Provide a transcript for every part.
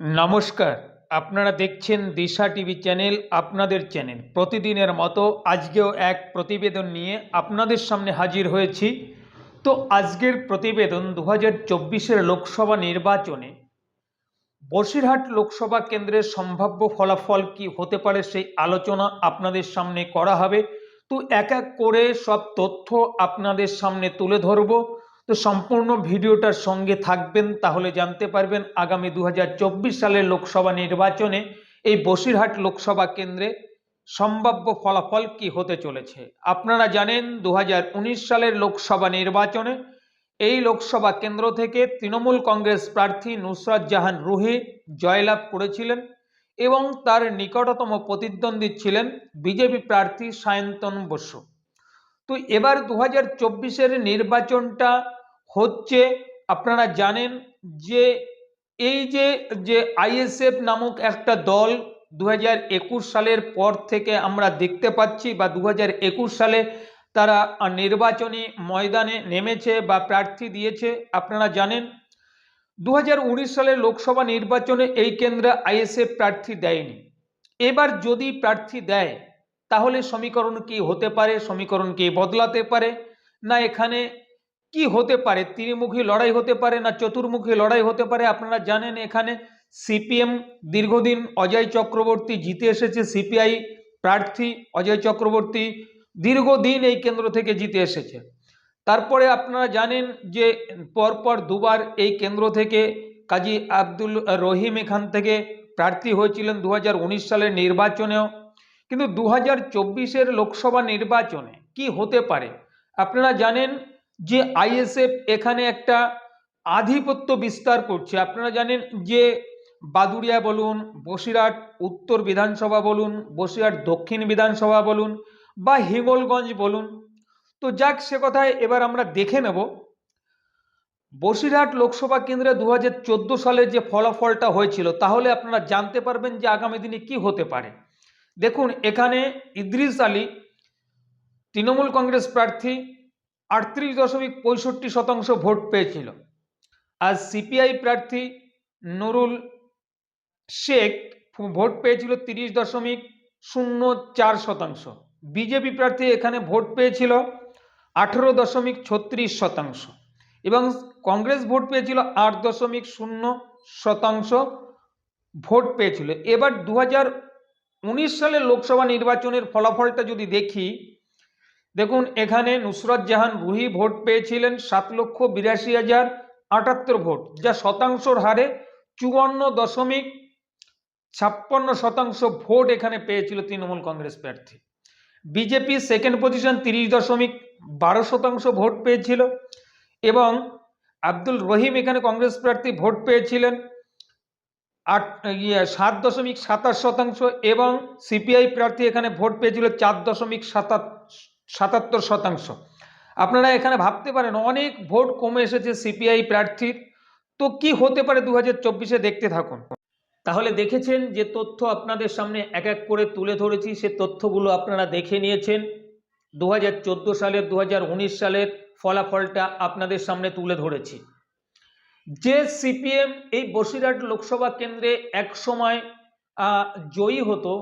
নমস্কার। আপনারা দেখছেন দিশা টিভি চ্যানেল, আপনাদের চ্যানেল। প্রতিদিনের মতো আজকেও এক প্রতিবেদন নিয়ে আপনাদের সামনে হাজির হয়েছি। তো আজকের প্রতিবেদন দু হাজার লোকসভা নির্বাচনে বসিরহাট লোকসভা কেন্দ্রের সম্ভাব্য ফলাফল কি হতে পারে সেই আলোচনা আপনাদের সামনে করা হবে। তো এক এক করে সব তথ্য আপনাদের সামনে তুলে ধরবো। তো সম্পূর্ণ ভিডিওটার সঙ্গে থাকবেন, তাহলে জানতে পারবেন আগামী দু হাজার চব্বিশ সালের লোকসভা নির্বাচনে এই বসিরহাট লোকসভা কেন্দ্রে সম্ভাব্য ফলাফল কি হতে চলেছে। আপনারা জানেন দু হাজার উনিশ সালের লোকসভা নির্বাচনে এই লোকসভা কেন্দ্র থেকে তৃণমূল কংগ্রেস প্রার্থী নুসরাত জাহান রুহি জয়লাভ করেছিলেন এবং তার নিকটতম প্রতিদ্বন্দ্বী ছিলেন বিজেপি প্রার্থী সায়ন্তন বসু। তো এবার দু হাজার চব্বিশের নির্বাচনটা হচ্ছে, আপনারা জানেন যে এই যে যে আইএসএফ নামক একটা দল দু হাজার একুশ সালের পর থেকে আমরা দেখতে পাচ্ছি বা দু হাজার একুশ সালে তারা নির্বাচনী ময়দানে নেমেছে বা প্রার্থী দিয়েছে, আপনারা জানেন। দু সালের লোকসভা নির্বাচনে এই কেন্দ্রে আইএসএফ প্রার্থী দেয়নি। এবার যদি প্রার্থী দেয় তাহলে সমীকরণ কি হতে পারে? সমীকরণ কি বদলাতে পারে? না এখানে কি হতে পারে? ত্রিমুখী লড়াই হতে পারে না চতুর্মুখী লড়াই হতে পারে? আপনারা জানেন এখানে সিপিএম দীর্ঘদিন অজয় চক্রবর্তী জিতে এসেছে, সিপিআই প্রার্থী অজয় চক্রবর্তী দীর্ঘদিন এই কেন্দ্র থেকে জিতে এসেছে। তারপরে আপনারা জানেন যে পরপর দুবার এই কেন্দ্র থেকে কাজী আব্দুল রহিম এখান থেকে প্রার্থী হয়েছিলেন দু হাজার উনিশ সালের নির্বাচনেও। কিন্তু দু হাজার চব্বিশের লোকসভা নির্বাচনে কি হতে পারে? আপনারা জানেন যে আইএসএফ এখানে একটা আধিপত্য বিস্তার করছে। আপনারা জানেন যে বাদুরিয়া বলুন, বসিরহাট উত্তর বিধানসভা বলুন, বসিরহাট দক্ষিণ বিধানসভা বলুন বা হিঙ্গলগঞ্জ বলুন। তো যাক, সে কথায় এবার আমরা দেখে নেব। বসিরহাট লোকসভা কেন্দ্রে দু হাজার সালের যে ফলাফলটা হয়েছিল, তাহলে আপনারা জানতে পারবেন যে আগামী দিনে কি হতে পারে। দেখুন, এখানে ইদ্রিস আলী, তৃণমূল কংগ্রেস প্রার্থী, আটত্রিশ দশমিক পঁয়ষট্টি শতাংশ ভোট পেয়েছিল। আর সিপিআই প্রার্থী নুরুল শেখ ভোট পেয়েছিল তিরিশ দশমিক শূন্য চার শতাংশ। বিজেপি প্রার্থী এখানে ভোট পেয়েছিল আঠেরো দশমিক ছত্রিশ শতাংশ এবং কংগ্রেস ভোট পেয়েছিল আট দশমিক শূন্য শতাংশ ভোট পেয়েছিল। এবার দু হাজার উনিশ সালের লোকসভা নির্বাচনের ফলাফলটা যদি দেখি, দেখুন এখানে নুসরত জাহান রুহি ভোট পেয়েছিলেন সাত লক্ষ বিরাশি হাজার আটাত্তর ভোট, যা শতাংশর হারে চুয়ান্ন দশমিক ছাপ্পান্ন শতাংশ ভোট এখানে পেয়েছিল তৃণমূল কংগ্রেস প্রার্থী। বিজেপি সেকেন্ড পজিশন তিরিশ দশমিক বারো শতাংশ ভোট পেয়েছিল এবং আব্দুল রহিম এখানে কংগ্রেস প্রার্থী ভোট পেয়েছিলেন। আট ইয়ে সাত দশমিক সাতাশ শতাংশ এবং সিপিআই প্রার্থী এখানে ভোট পেয়েছিল চার দশমিক সাতাত সাতাত্তর শতাংশ। আপনারা এখানে ভাবতে পারেন, অনেক ভোট কমে এসেছে সিপিআই প্রার্থীর। তো কি হতে পারে দু হাজার দেখতে থাকুন। তাহলে দেখেছেন যে তথ্য আপনাদের সামনে এক এক করে তুলে ধরেছি, সে তথ্যগুলো আপনারা দেখে নিয়েছেন। দু হাজার চোদ্দ সালের দু হাজার উনিশ সালের ফলাফলটা আপনাদের সামনে তুলে ধরেছি। যে সিপিএম এই বসিরহাট লোকসভা কেন্দ্রে এক সময় জয়ী হতো,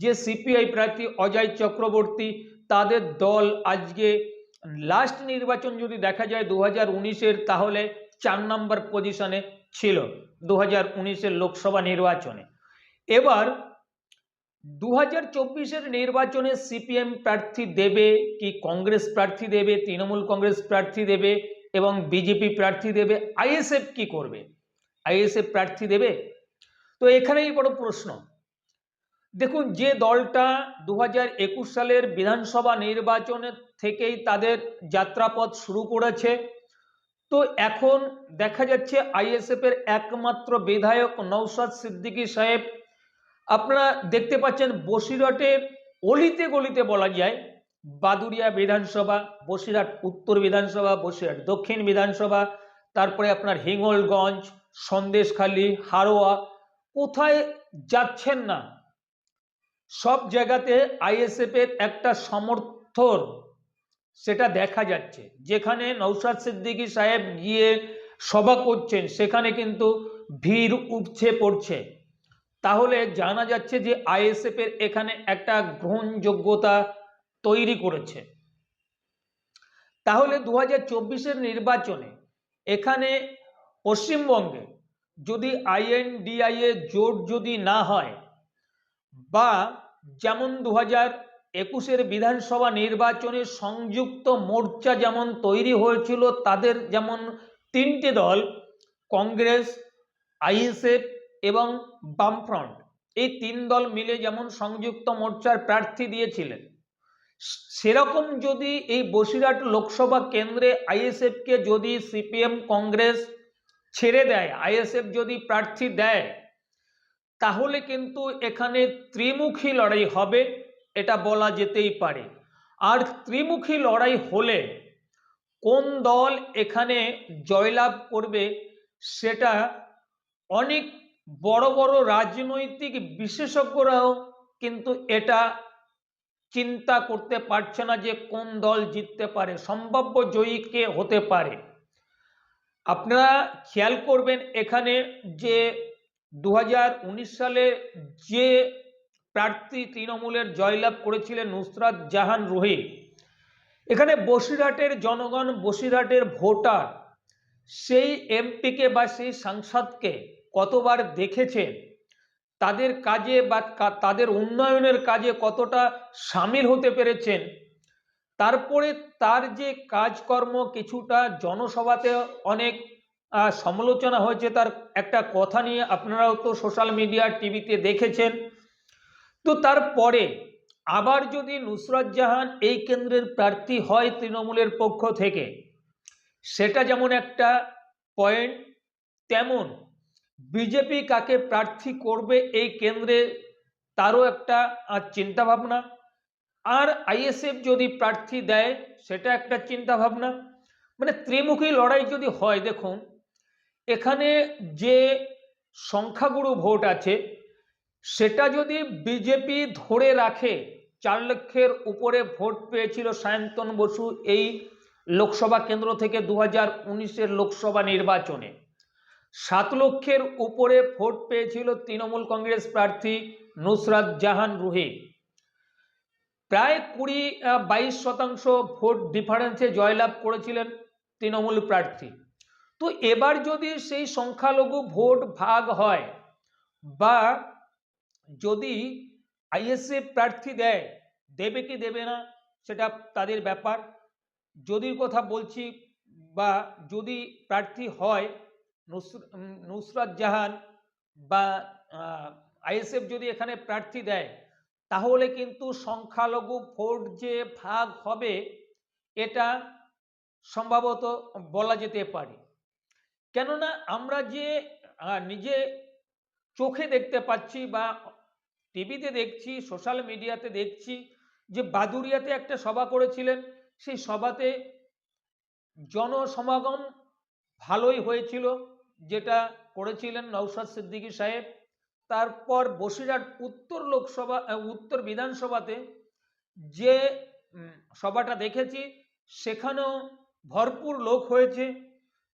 যে সিপিআই প্রার্থী অজয় চক্রবর্তী, তাদের দল আজকে লাস্ট নির্বাচন যদি দেখা যায় দু হাজার তাহলে চার নম্বর পজিশনে ছিল দু হাজার লোকসভা নির্বাচনে। এবার দু হাজার নির্বাচনে সিপিএম প্রার্থী দেবে কি কংগ্রেস প্রার্থী দেবে, তৃণমূল কংগ্রেস প্রার্থী দেবে এবং বিজেপি প্রার্থী দেবে, আইএসএফ কি করবে? আইএসএফ প্রার্থী দেবে? তো এখানেই বড় প্রশ্ন। দেখুন, যে দলটা দু সালের বিধানসভা নির্বাচনের থেকেই তাদের যাত্রাপথ শুরু করেছে, তো এখন দেখা যাচ্ছে আইএসএফ এর একমাত্র বিধায়ক নৌসাদ সিদ্দিকী সাহেব, আপনারা দেখতে পাচ্ছেন বসিরহাটের অলিতে গলিতে বলা যায় বাদুরিয়া বিধানসভা, বসিরহাট উত্তর বিধানসভা, বসিরহাট দক্ষিণ বিধানসভা, তারপরে আপনার হিঙ্গলগঞ্জ, সন্দেশখালী, হারোয়া, কোথায় যাচ্ছেন না? সব জায়গাতে আইএসএফ এর একটা সমর্থন, সেটা দেখা যাচ্ছে। যেখানে নৌসাদ সিদ্দিকী সাহেব গিয়ে সভা করছেন, সেখানে কিন্তু ভিড় উপচে পড়ছে। তাহলে জানা যাচ্ছে যে আইএসএফ এর এখানে একটা গ্রহণযোগ্যতা তৈরি করেছে। তাহলে দু হাজার নির্বাচনে এখানে পশ্চিমবঙ্গে যদি আইএনডিআইএ জোট যদি না হয় বা যেমন দু হাজার একুশের বিধানসভা নির্বাচনে সংযুক্ত মোর্চা যেমন তৈরি হয়েছিল, তাদের যেমন তিনটে দল, কংগ্রেস, আইএসএফ এবং বামফ্রন্ট, এই তিন দল মিলে যেমন সংযুক্ত মোর্চার প্রার্থী দিয়েছিলেন। সেরকম যদি এই বসিরহাট লোকসভা কেন্দ্রে আইএসএফকে যদি সিপিএম কংগ্রেস ছেড়ে দেয় আইএসএফ যদি প্রার্থী দেয়, তাহলে কিন্তু এখানে ত্রিমুখী লড়াই হবে, এটা বলা যেতেই পারে। আর ত্রিমুখী লড়াই হলে কোন দল এখানে জয়লাভ করবে, সেটা অনেক বড় বড় রাজনৈতিক বিশেষজ্ঞরাও কিন্তু এটা চিন্তা করতে পারছে না যে কোন দল জিততে পারে। সম্ভাব্য জয়ী কে হতে পারে? আপনারা খেয়াল করবেন এখানে যে দু হাজার উনিশ সালে যে প্রার্থী তৃণমূলের জয়লাভ করেছিলেন নুসরাত জাহান রুহি, এখানে বসিরহাটের জনগণ, বসিরহাটের ভোটার, সেই এমপিকে বা সেই সাংসদকে কতবার দেখেছেন? তাদের কাজে বা তাদের উন্নয়নের কাজে কতটা সামিল হতে পেরেছেন? তারপরে তার যে কাজকর্ম কিছুটা জনসভাতে অনেক সমালোচনা হয়েছে, তার একটা কথা নিয়ে আপনারাও তো সোশ্যাল মিডিয়া, টিভিতে দেখেছেন। তো তারপরে আবার যদি নুসরাত জাহান এই কেন্দ্রের প্রার্থী হয় তৃণমূলের পক্ষ থেকে, সেটা যেমন একটা পয়েন্ট তেমন বিজেপি কাকে প্রার্থী করবে এই কেন্দ্রে তারও একটা চিন্তা ভাবনা আর আইএসএফ যদি প্রার্থী দেয়, সেটা একটা চিন্তা ভাবনা মানে ত্রিমুখী লড়াই যদি হয়, দেখুন, এখানে যে সংখ্যাগুরু ভোট আছে, সেটা যদি বিজেপি ধরে রাখে, চার লক্ষের উপরে ভোট পেয়েছিল সায়ন্তন বসু এই লোকসভা কেন্দ্র থেকে দু হাজার লোকসভা নির্বাচনে। সাত লক্ষের উপরে ভোট পেয়েছিল তৃণমূল কংগ্রেস প্রার্থী নুসরাত জাহান রুহি। প্রায় কুড়ি বাইশ শতাংশ ভোট ডিফারেন্সে জয়লাভ করেছিলেন তৃণমূল প্রার্থী। তো এবার যদি সেই সংখ্যালঘু ভোট ভাগ হয় বা যদি আইএসএফ প্রার্থী দেয়, দেবে কি দেবে না সেটা তাদের ব্যাপার। যদির কথা বলছি বা যদি প্রার্থী হয় নুসরাত জাহান বা আইএসএফ যদি এখানে প্রার্থী দেয়, তাহলে কিন্তু সংখ্যালঘু ভোট যে ভাগ হবে, এটা সম্ভবত বলা যেতে পারে। কেননা আমরা যে নিজে চোখে দেখতে পাচ্ছি বা টিভিতে দেখছি, সোশ্যাল মিডিয়াতে দেখছি যে বাদুরিয়াতে একটা সভা করেছিলেন, সেই সভাতে জনসমাগম ভালোই হয়েছিল। যেটা করেছিলেন নৌসাদ সিদ্দিকী সাহেব। তারপর বসিরহাট উত্তর লোকসভা উত্তর বিধানসভাতে যে সভাটা দেখেছি, সেখানেও ভরপুর লোক হয়েছে।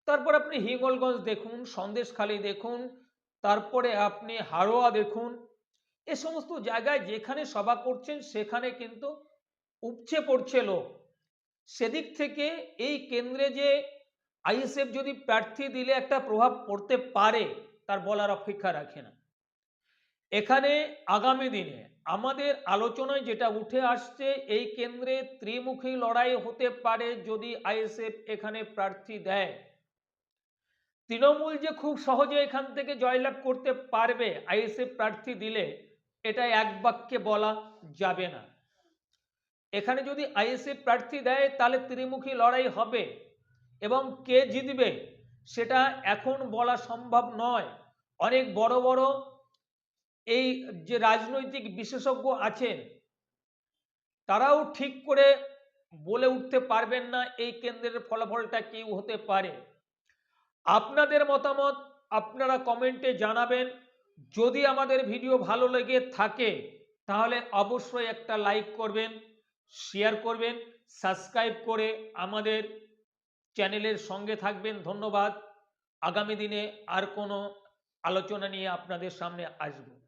তারপর আপনি হিঙ্গলগঞ্জ দেখুন, সন্দেশখালী দেখুন, তারপরে আপনি হাড়োয়া দেখুন। এ সমস্ত জায়গায় যেখানে সভা করছেন, সেখানে কিন্তু উপচে পড়ছে লোক। সেদিক থেকে এই কেন্দ্রে যে আইএসএফ যদি প্রার্থী দিলে একটা প্রভাব পড়তে পারে, তার বলার অপেক্ষা রাখে না। এখানে আগামী দিনে আমাদের আলোচনায় যেটা উঠে আসছে, এই কেন্দ্রে ত্রিমুখী লড়াই হতে পারে যদি আইএসএফ এখানে প্রার্থী দেয়। তৃণমূল যে খুব সহজে এখান থেকে জয়লাভ করতে পারবে আইএসএফ প্রার্থী দিলে, এটা এক বাক্যে বলা যাবে না। এখানে যদি আইএসএফ প্রার্থী দেয়, তাহলে ত্রিমুখী লড়াই হবে। এবং কে জিতবে সেটা এখন বলা সম্ভব নয়। অনেক বড় বড় এই যে রাজনৈতিক বিশেষজ্ঞ আছেন, তারাও ঠিক করে বলে উঠতে পারবেন না এই কেন্দ্রের ফলাফলটা কি হতে পারে। আপনাদের মতামত আপনারা কমেন্টে জানাবেন। যদি আমাদের ভিডিও ভালো লেগে থাকে, তাহলে অবশ্যই একটা লাইক করবেন, শেয়ার করবেন, সাবস্ক্রাইব করে আমাদের চ্যানেলের সঙ্গে থাকবেন। ধন্যবাদ। আগামী দিনে আর কোনো আলোচনা নিয়ে আপনাদের সামনে আসব।